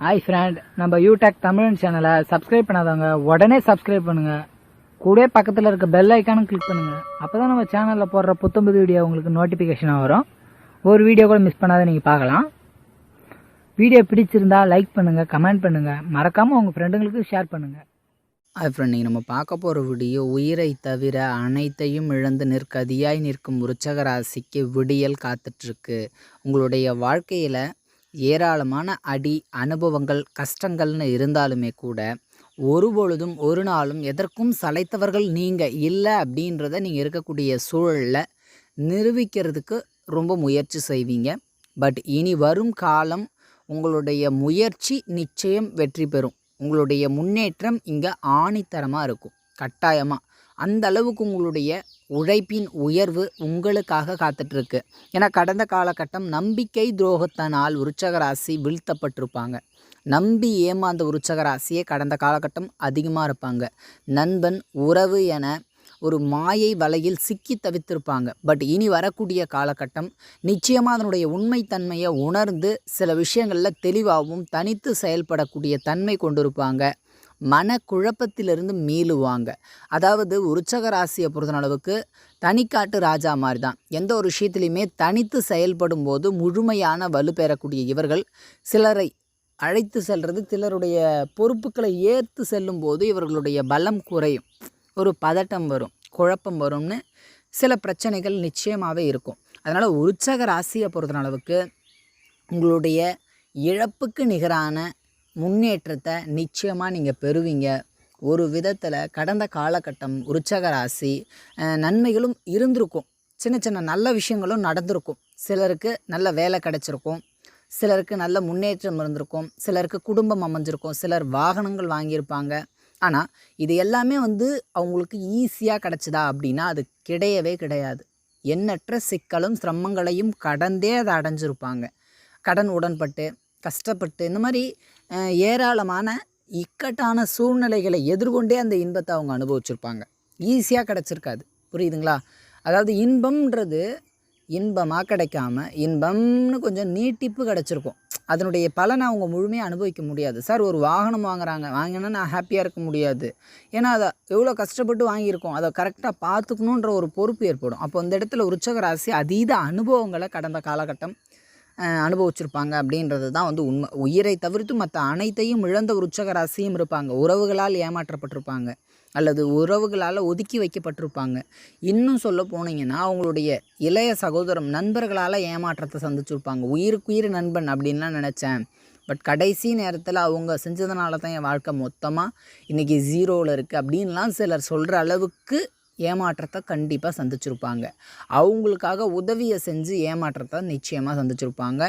Hi friend நம்ம யூடெக் தமிழ் சேனலை subscribe பண்ணாதவங்க உடனே சப்ஸ்கிரைப் பண்ணுங்க. கூட பக்கத்தில் இருக்க பெல் ஐக்கானும் கிளிக் பண்ணுங்க. அப்பதான் நம்ம சேனலில் போடுற புத்தம்புது வீடியோ உங்களுக்கு நோட்டிஃபிகேஷனாக வரும். ஒரு வீடியோ கூட மிஸ் பண்ணாத நீங்கள் பார்க்கலாம். வீடியோ பிடிச்சிருந்தா லைக் பண்ணுங்கள் கமெண்ட் பண்ணுங்கள் மறக்காமல் உங்கள் ஃப்ரெண்டுங்களுக்கு ஷேர் பண்ணுங்கள் ஹாய் ஃப்ரெண்ட் நீங்கள் நம்ம பார்க்க போகிற வீடியோ உயிரை தவிர அனைத்தையும் இழந்து நிற்கதியாய் நிற்கும் விருச்சக ராசிக்கு விடியல் காத்துட்ருக்கு உங்களுடைய வாழ்க்கையில் ஏராளமான அடி அனுபவங்கள் கஷ்டங்கள்னு இருந்தாலுமே கூட ஒரு பொழுதும் ஒரு நாளும் எதற்கும் சளைத்தவர்கள் நீங்கள் இல்லை அப்படின்றத நீங்கள் இருக்கக்கூடிய சூழலில் நிரூபிக்கிறதுக்கு ரொம்ப முயற்சி செய்வீங்க. பட் இனி வரும் காலம் உங்களுடைய முயற்சி நிச்சயம் வெற்றி பெறும். உங்களுடைய முன்னேற்றம் இங்கே ஆணித்தரமாக இருக்கும். கட்டாயமாக அந்த அளவுக்கு உங்களுடைய உழைப்பின் உயர்வு உங்களுக்காக காத்துட்ருக்கு. ஏன்னா கடந்த காலகட்டம் நம்பிக்கை துரோகத்தினால் உற்சகராசி வீழ்த்தப்பட்டிருப்பாங்க. நம்பி ஏமாந்த உற்சகராசியே கடந்த காலகட்டம் அதிகமாக இருப்பாங்க. நண்பன் உறவு என ஒரு மாயை வலையில் சிக்கி தவித்திருப்பாங்க. பட் இனி வரக்கூடிய காலகட்டம் நிச்சயமாக அதனுடைய உண்மைத்தன்மையை உணர்ந்து சில விஷயங்களில் தெளிவாகவும் தனித்து செயல்படக்கூடிய தன்மை கொண்டிருப்பாங்க. மனக்குழப்பத்திலிருந்து மீளுவாங்க. அதாவது உற்சக ராசியை பொறுத்தளவுக்கு தனிக்காட்டு ராஜா மாதிரி தான் எந்த ஒரு விஷயத்துலையுமே தனித்து செயல்படும் போது முழுமையான வலு பெறக்கூடிய இவர்கள் சிலரை அழைத்து செல்வது சிலருடைய பொறுப்புகளை ஏற்று செல்லும் போது இவர்களுடைய பலம் குறையும். ஒரு பதட்டம் வரும் குழப்பம் வரும்னு சில பிரச்சனைகள் நிச்சயமாகவே இருக்கும். அதனால் உற்சக ராசியை பொறுத்தளவுக்கு உங்களுடைய இழப்புக்கு நிகரான முன்னேற்றத்தை நிச்சயமாக நீங்கள் பெறுவீங்க. ஒரு விதத்தில் கடந்த காலகட்டம் உற்சக ராசி நன்மைகளும் இருந்திருக்கும். சின்ன சின்ன நல்ல விஷயங்களும் நடந்திருக்கும். சிலருக்கு நல்ல வேலை கிடச்சிருக்கும். சிலருக்கு நல்ல முன்னேற்றம் இருந்திருக்கும். சிலருக்கு குடும்பம் அமைஞ்சிருக்கும். சிலர் வாகனங்கள் வாங்கியிருப்பாங்க. ஆனால் இது எல்லாமே வந்து அவங்களுக்கு ஈஸியாக கிடச்சிதா அப்படின்னா அது கிடையவே கிடையாது. எண்ணற்ற சிக்கலும் சிரமங்களையும் கடந்தே அதை அடைஞ்சிருப்பாங்க. கடன் உடன்பட்டு கஷ்டப்பட்டு இந்த மாதிரி ஏராளமான இக்கட்டான சூழ்நிலைகளை எதிர்கொண்டே அந்த இன்பத்தை அவங்க அனுபவிச்சிருப்பாங்க. ஈஸியாக கிடச்சிருக்காது. புரியுதுங்களா? அதாவது இன்பம்ன்றது இன்பமாக கிடைக்காம இன்பம்னு கொஞ்சம் நீட்டிப்பு கிடச்சிருக்கும். அதனுடைய பலனை அவங்க முழுமையாக அனுபவிக்க முடியாது. சார் ஒரு வாகனம் வாங்குறாங்க. வாங்கினா நான் ஹாப்பியாக இருக்க முடியாது. ஏன்னா அதை எவ்வளோ கஷ்டப்பட்டு வாங்கியிருக்கோம். அதை கரெக்டாக பார்த்துக்கணுன்ற ஒரு பொறுப்பு ஏற்படும். அப்போ அந்த இடத்துல உற்சக ராசி அதீத அனுபவங்களை கடந்த காலகட்டம் அனுபவிச்சிருப்பாங்க அப்படின்றது தான் வந்து உண்மை. உயிரை தவிர்த்து மற்ற அனைத்தையும் இழந்த உற்சக ராசியும் இருப்பாங்க. உறவுகளால் ஏமாற்றப்பட்டிருப்பாங்க. அல்லது உறவுகளால் ஒதுக்கி வைக்கப்பட்டிருப்பாங்க. இன்னும் சொல்ல போனீங்கன்னா அவங்களுடைய இளைய சகோதரம் நண்பர்களால் ஏமாற்றத்தை சந்திச்சிருப்பாங்க. உயிருக்குயிர் நண்பன் அப்படின்லாம் நினச்சேன். பட் கடைசி நேரத்தில் அவங்க செஞ்சதுனால தான் என் வாழ்க்கை மொத்தமாக இன்றைக்கி ஜீரோவில் இருக்குது அப்படின்லாம் சிலர் சொல்கிற அளவுக்கு ஏமாற்றத்தை கண்டிப்பாக சந்திச்சிருப்பாங்க. அவங்களுக்காக உதவியை செஞ்சு ஏமாற்றத்தை நிச்சயமாக சந்திச்சிருப்பாங்க.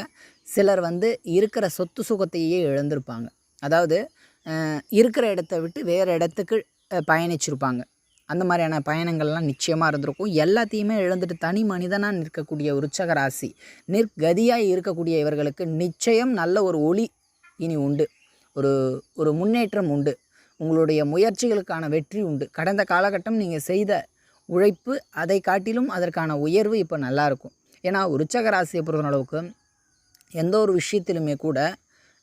சிலர் வந்து இருக்கிற சொத்து சுகத்தையே இழந்திருப்பாங்க. அதாவது இருக்கிற இடத்த விட்டு வேறு இடத்துக்கு பயணிச்சிருப்பாங்க. அந்த மாதிரியான பயணங்கள்லாம் நிச்சயமாக இருந்திருக்கும். எல்லாத்தையுமே இழந்துட்டு தனி மனிதனாக நிற்கக்கூடிய உற்சக ராசி நிற்கதியாக இருக்கக்கூடிய இவர்களுக்கு நிச்சயம் நல்ல ஒரு ஒளி இனி உண்டு. ஒரு ஒரு முன்னேற்றம் உண்டு. உங்களுடைய முயற்சிகளுக்கான வெற்றி உண்டு. கடந்த காலகட்டம் நீங்கள் செய்த உழைப்பு அதை காட்டிலும் அதற்கான உயர்வு இப்போ நல்லாயிருக்கும் ஏன்னா உற்சக ராசியை பொறுத்தளவுக்கு எந்த ஒரு விஷயத்திலுமே கூட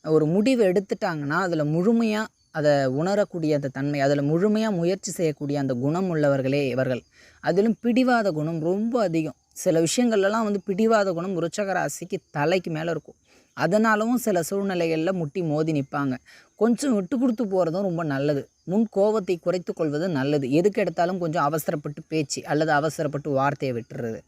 ஒரு முடிவு எடுத்துட்டாங்கன்னா அதில் முழுமையாக அதை உணரக்கூடிய அந்த தன்மை அதில் முழுமையாக முயற்சி செய்யக்கூடிய அந்த குணம் உள்ளவர்களே இவர்கள். அதிலும் பிடிவாத குணம் ரொம்ப அதிகம். சில விஷயங்கள்லாம் வந்து பிடிவாத குணம் விருச்சக ராசிக்கு தலைக்கு மேலே இருக்கும். அதனாலவும் சில சூழ்நிலைகளில் முட்டி மோதி நிற்பாங்க கொஞ்சம் விட்டு கொடுத்து போகிறதும் ரொம்ப நல்லது. முன் கோபத்தை குறைத்து கொள்வது நல்லது. எதுக்கு எடுத்தாலும் கொஞ்சம் அவசரப்பட்டு பேச்சு அல்லது அவசரப்பட்டு வார்த்தையை விட்டுறது.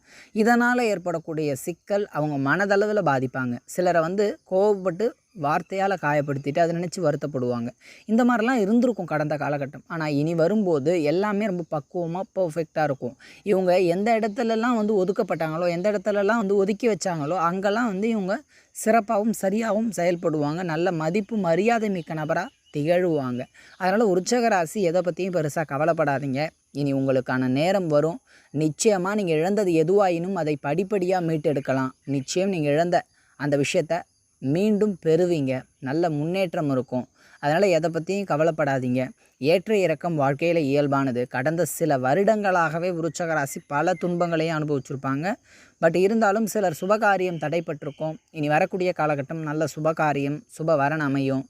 இதனால் ஏற்படக்கூடிய சிக்கல் அவங்க மனதளவில் பாதிப்பாங்க. சிலரை வந்து கோவப்பட்டு வார்த்தையால் காயப்படுத்திட்டு அதை நினச்சி வருத்தப்படுவாங்க. இந்த மாதிரிலாம் இருந்திருக்கும் கடந்த காலகட்டம். ஆனால் இனி வரும்போது எல்லாமே ரொம்ப பக்குவமாக பர்ஃபெக்டாக இருக்கும். இவங்க எந்த இடத்துலலாம் வந்து ஒதுக்கப்பட்டாங்களோ எந்த இடத்துலலாம் வந்து ஒதுக்கி வச்சாங்களோ அங்கெல்லாம் வந்து இவங்க சிறப்பாகவும் சரியாகவும் செயல்படுவாங்க. நல்ல மதிப்பு மரியாதை மிக்க நபராக திகழுவாங்க. அதனால் உற்சக ராசி எதை பற்றியும் பெருசாக கவலைப்படாதீங்க. இனி உங்களுக்கான நேரம் வரும். நிச்சயமாக நீங்கள் இழந்தது எதுவாயினும் அதை படிப்படியாக மீட்டெடுக்கலாம். நிச்சயம் நீங்கள் இழந்த அந்த விஷயத்த மீண்டும் பெறுவீங்க. நல்ல முன்னேற்றம் இருக்கும். அதனால் எதை பற்றியும் கவலைப்படாதீங்க. ஏற்ற இறக்கம் வாழ்க்கையில் இயல்பானது. கடந்த சில வருடங்களாகவே விருச்சகராசி பல துன்பங்களையும் அனுபவிச்சிருப்பாங்க. பட் இருந்தாலும் சிலர் சுபகாரியம் தடைப்பட்டிருக்கும். இனி வரக்கூடிய காலகட்டம் நல்ல சுபகாரியம் சுப வரன் அமையும்.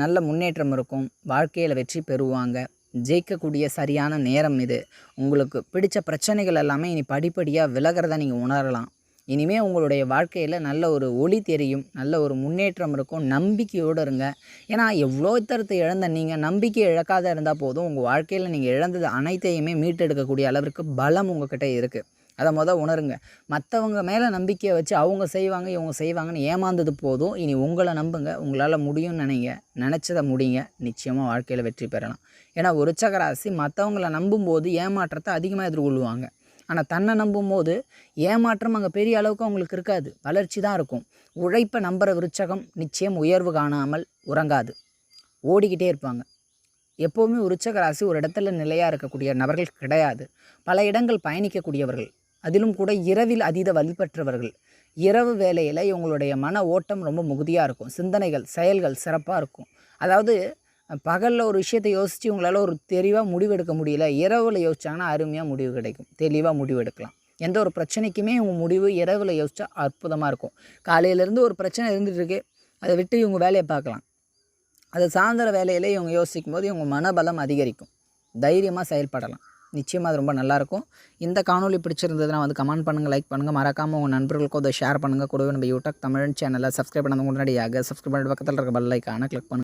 நல்ல முன்னேற்றம் இருக்கும். வாழ்க்கையில் வெற்றி பெறுவாங்க. ஜெயிக்கக்கூடிய சரியான நேரம் இது. உங்களுக்கு பிடிச்ச பிரச்சனைகள் எல்லாமே இனி படிப்படியாக விலகிறத நீங்கள் உணரலாம். இனிமேல் உங்களுடைய வாழ்க்கையில் நல்ல ஒரு ஒளி தெரியும். நல்ல ஒரு முன்னேற்றம் இருக்கும். நம்பிக்கையோடு இருங்க. ஏன்னா எவ்வளோ தரத்தை இழந்த நீங்கள் நம்பிக்கை இழக்காத இருந்தால் போதும் உங்கள் வாழ்க்கையில் நீங்கள் இழந்தது அனைத்தையுமே மீட்டெடுக்கக்கூடிய அளவிற்கு பலம் உங்கள்கிட்ட இருக்குது அதை மொதல் உணருங்க. மற்றவங்க மேலே நம்பிக்கையை வச்சு அவங்க செய்வாங்க இவங்க செய்வாங்கன்னு ஏமாந்தது போதும். இனி உங்களை நம்புங்க. உங்களால் முடியும்னு நினைங்க. நினச்சதை முடியுங்க நிச்சயமாக வாழ்க்கையில் வெற்றி பெறலாம். ஏன்னா ஒரு ராசி மற்றவங்கள நம்பும்போது ஏமாற்றத்தை அதிகமாக எதிர்கொள்வாங்க ஆனால் தன்னை நம்பும்போது ஏமாற்றம் அங்கே பெரிய அளவுக்கு அவங்களுக்கு இருக்காது. வளர்ச்சி தான் இருக்கும். உழைப்பை நம்புகிற விருச்சகம் நிச்சயம் உயர்வு காணாமல் உறங்காது. ஓடிக்கிட்டே இருப்பாங்க. எப்போவுமே உருச்சக ராசி ஒரு இடத்துல நிலையாக இருக்கக்கூடிய நபர்கள் கிடையாது. பல இடங்கள் பயணிக்கக்கூடியவர்கள். அதிலும் கூட இரவில் அதீத வழிபற்றவர்கள் இரவு வேலையில் இவங்களுடைய மன ஓட்டம் ரொம்ப முகுதியாக இருக்கும். சிந்தனைகள் செயல்கள் சிறப்பாக இருக்கும். அதாவது பகலில் ஒரு விஷயத்தை யோசித்து இவங்களால ஒரு தெளிவாக முடிவெடுக்க முடியல. இரவில் யோசிச்சாங்கன்னா அருமையாக முடிவு கிடைக்கும். தெளிவாக முடிவெடுக்கலாம் எந்த ஒரு பிரச்சனைக்குமே இவங்க முடிவு இரவில் யோசிச்சா அற்புதமாக இருக்கும். காலையிலேருந்து ஒரு பிரச்சனை இருந்துட்டு அதை விட்டு இவங்க வேலையை பார்க்கலாம். அது சாயந்தர வேலையில் இவங்க யோசிக்கும் போது இவங்க மனபலம் அதிகரிக்கும். தைரியமாக செயல்படலாம். நிச்சயமாக அது ரொம்ப நல்லாயிருக்கும். இந்த காணொளி பிடிச்சிருந்ததுன்னா வந்து கமெண்ட் பண்ணுங்கள் லைக் பண்ணுங்கள் மறக்காமல் உங்கள் நண்பர்களுக்கும் அதை ஷேர் பண்ணுங்கள் கூடவே நம்ம யூடியூப் தமிழ் சேனலை சப்ஸ்கிரைப் பண்ணது முன்னாடியாக சப்ஸ்கிரைப் பண்ணிட்டு பக்கத்தில் இருக்க பெல் ஐக்கானை கிளிக் பண்ணுங்கள்